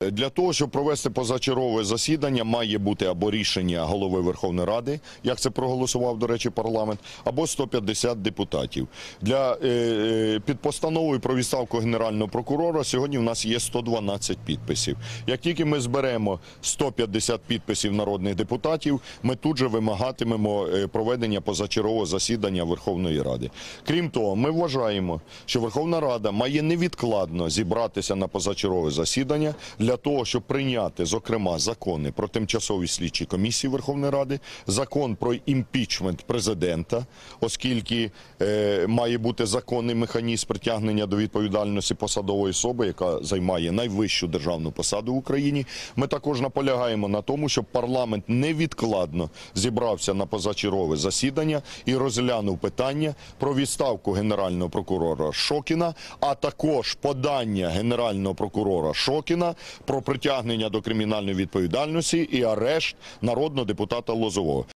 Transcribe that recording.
Для того, щоб провести позачергове засідання, має бути або рішення голови Верховної Ради, як це проголосував, до речі, парламент, або 150 депутатів. Для е, е, під постановою про відставку генерального прокурора сьогодні в нас є 112 підписів. Як тільки ми зберемо 150 підписів народних депутатів, ми тут же вимагатимемо е, проведення позачергового засідання Верховної Ради. Крім того, ми вважаємо, що Верховна Рада має невідкладно зібратися на позачергове засідання для того, щоб прийняти, зокрема, закони про тимчасові слідчі комісії Верховної Ради, закон про імпічмент президента, оскільки е, має бути законний механізм притягнення до відповідальності посадової особи, яка займає найвищу державну посаду в Україні. Ми також наполягаємо на тому, щоб парламент невідкладно зібрався на позачергове засідання і розглянув питання про відставку генерального прокурора Шокіна, а також подання генерального прокурора Шокіна про притягнення до кримінальної відповідальності і арешт народного депутата Лозового.